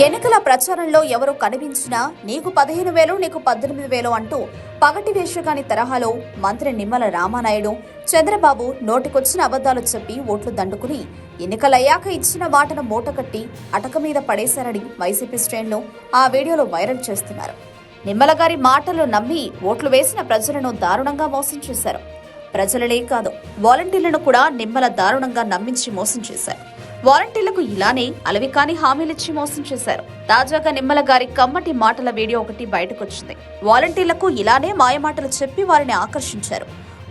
ఎన్నికల ప్రచారంలో ఎవరు కనిపించినా నీకు పదిహేను వేలు నీకు పద్దెనిమిది వేలు అంటూ పగటి వేషగాని తరహాలో మంత్రి నిమ్మల రామానాయుడు చంద్రబాబు నోటికొచ్చిన అబద్ధాలు చెప్పి ఓట్లు దండుకుని ఎన్నికలయ్యాక ఇచ్చిన వాటను మూటకట్టి అటక మీద పడేశారని వైసీపీ శ్రేణులు ఆ వీడియోలో వైరల్ చేస్తున్నారు. నిమ్మల గారి మాటలు నమ్మి ఓట్లు వేసిన ప్రజలను దారుణంగా మోసం చేశారు. ప్రజలనే కాదు వాలంటీర్లను కూడా నిమ్మల దారుణంగా నమ్మించి మోసం చేశారు. వాలంటీర్లకు ఇలానే అలవికాని హామీలిచ్చి మోసం చేశారు. తాజాగా నిమ్మల గారి కమ్మటి మాటల వీడియో ఒకటి బయటకొచ్చింది. వాలంటీర్లకు ఇలానే మాయమాటలు చెప్పి వారిని ఆకర్షించారు.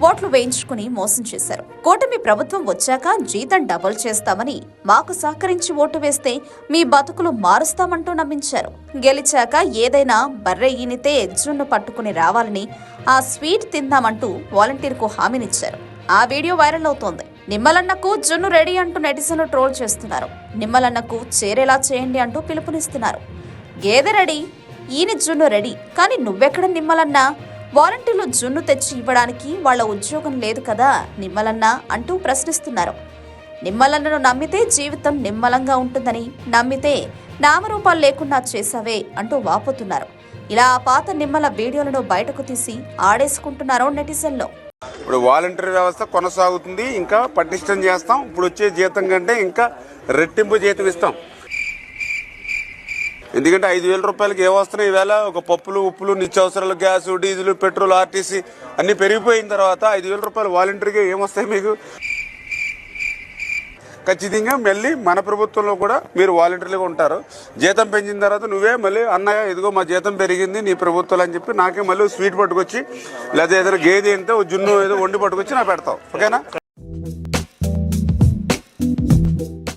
ఓట్లు వేయించుకుని మోసం చేశారు. కూటమి ప్రభుత్వం వచ్చాక జీతం డబుల్ చేస్తామని మాకు సహకరించి ఓటు వేస్తే మీ బతుకులు మారుస్తామంటూ నమ్మించారు. గెలిచాక ఏదైనా బర్రె ఈనితే ఎజ్జున్ను పట్టుకుని రావాలని ఆ స్వీట్ తిందామంటూ వాలంటీర్కు హామీనిచ్చారు. ఆ వీడియో వైరల్ అవుతోంది. నిమ్మలన్నకు జున్ను రెడీ అంటూ నెటిజన్లు ట్రోల్ చేస్తున్నారు. నిమ్మలన్నకు చేరేలా చేయండి అంటూ పిలుపునిస్తున్నారు. గేదె రెడీ? ఈయన జున్ను రెడీ. కానీ నువ్వెక్కడ నిమ్మలన్నా? వాలంటీర్లు జున్ను తెచ్చి ఇవ్వడానికి వాళ్ళ ఉద్యోగం లేదు కదా నిమ్మలన్న అంటూ ప్రశ్నిస్తున్నారు. నిమ్మలన్నను నమ్మితే జీవితం నిమ్మలంగా ఉంటుందని నమ్మితే నామరూపాలు లేకుండా చేసావే అంటూ వాపోతున్నారు. ఇలా ఆ పాత నిమ్మల వీడియోలను బయటకు తీసి ఆడేసుకుంటున్నారు నెటిజన్లో. ఇప్పుడు వాలంటీర్ వ్యవస్థ కొనసాగుతుంది ఇంకా పటిష్టం చేస్తాం. ఇప్పుడు వచ్చే జీతం కంటే ఇంకా రెట్టింపు జీతం ఇస్తాం. ఎందుకంటే ఐదు వేల రూపాయలకి ఏమొస్తున్నాయి ఈవేళ? ఒక పప్పులు ఉప్పులు నిత్యావసరాలు గ్యాస్ డీజిల్ పెట్రోల్ ఆర్టీసీ అన్ని పెరిగిపోయిన తర్వాత ఐదు వేల రూపాయలు వాలంటీర్గా ఏమొస్తాయి మీకు? ఖచ్చితంగా మళ్ళీ మన ప్రభుత్వంలో కూడా మీరు వాలంటీర్లుగా ఉంటారు. జీతం పెంచిన తర్వాత నువ్వే మళ్ళీ అన్నయ్య ఇదిగో మా జీతం పెరిగింది నీ ప్రభుత్వాలు అని చెప్పి నాకే మళ్ళీ స్వీట్ పట్టుకొచ్చి లేదా ఏదైనా గేదె ఏంటో జున్ను ఏదో వండి పట్టుకొచ్చి నాకు పెడతావు. ఓకేనా?